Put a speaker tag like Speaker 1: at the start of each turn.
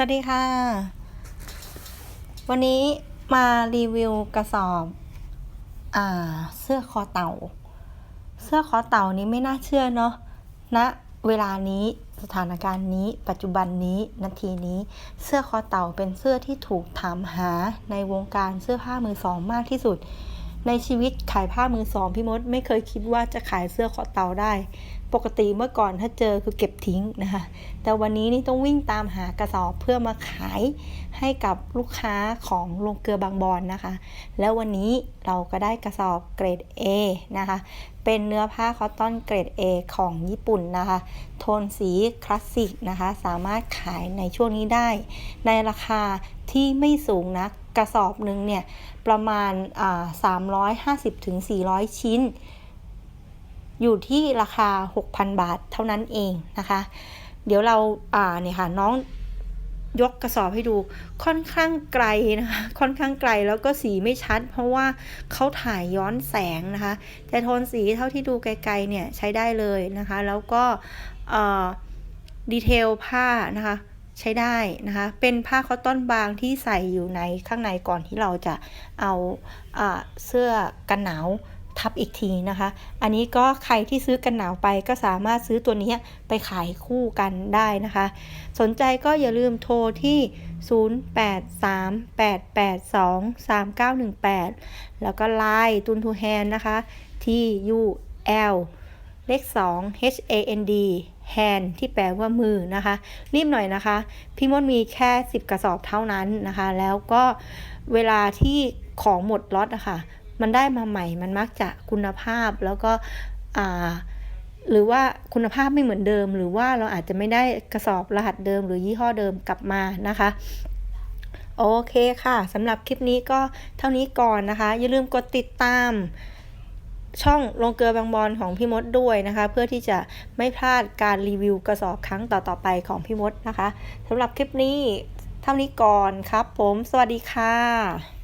Speaker 1: สวัสดีค่ะ วันนี้มารีวิวกระสอบอ่าเสื้อคอเต่า เสื้อคอเต่านี้ไม่น่าเชื่อเนาะณนะเวลานี้สถานการณ์นี้ ปัจจุบันนี้นาทีนี้ เสื้อคอเต่าเป็นเสื้อที่ถูกถามหาในวงการเสื้อผ้ามือสองมากที่สุด ในชีวิตขายผ้ามือสองพี่มดไม่เคยคิดว่าจะขายเสื้อคอเต่าได้ ปกติเมื่อก่อนถ้าเจอคือเก็บทิ้งนะคะ แต่วันนี้นี่ต้องวิ่งตามหากระสอบเพื่อมาขายให้กับลูกค้าของโรงเกลือบางบอนนะคะ แล้ววันนี้เราก็ได้กระสอบเกรด A นะคะ เป็นเนื้อผ้าคอตตอนเกรด A ของญี่ปุ่นนะคะ โทนสีคลาสสิกนะคะ สามารถขายในช่วงนี้ได้ ในราคาที่ไม่สูงนะ กระสอบหนึ่งเนี่ยประมาณอ่า350ถึง400ชิ้น อยู่ที่ราคา 6,000 บาทเท่านั้นเองนะคะ เดี๋ยวเราอ่าเนี่ยค่ะน้องยกกระสอบให้ดูค่อนข้างไกลนะคะค่อนข้างไกลแล้วก็สีไม่ชัด เพราะว่าเขาถ่ายย้อนแสงนะคะแต่โทนสีเท่าที่ดูไกลๆเนี่ยใช้ได้เลยนะคะ แล้วก็ดีเทลผ้านะคะ ใช้ได้นะคะ เป็นผ้าคอตตอนบางที่ใส่อยู่ในข้างในก่อนที่เราจะเอาอเสื้อกันหนาวทับอีกทีนะคะ อันนี้ก็ใครที่ซื้อกันหนาวไปก็สามารถซื้อตัวนี้ไปขายคู่กันได้นะคะ สนใจก็อย่าลืมโทรที่ 0838823918 แล้วก็ไลน์ตุนทูแฮนนะคะที่ UL เลข 2 H A N D hand ที่แปลว่ามือนะคะ รีบหน่อยนะคะ พี่มดมีแค่ 10 กระสอบเท่านั้นนะคะ แล้วก็เวลาที่ของหมดล็อตอะคะ่ะมันได้มาใหม่ มันมักจะคุณภาพแล้วก็หรือว่าคุณภาพไม่เหมือนเดิม หรือว่าเราอาจจะไม่ได้กระสอบรหัสเดิม หรือยี่ห้อเดิมกลับมานะคะโอเคค่ะสำหรับคลิปนี้ก็เท่านี้ก่อนนะคะ อย่าลืมกดติดตาม ช่องลงเกลือบางบอลของพี่มดด้วยนะคะ เพื่อที่จะไม่พลาดการรีวิวกระสอบครั้งต่อๆไปของพี่มดนะคะสำหรับคลิปนี้เท่านี้ก่อนครับผม สวัสดีค่ะ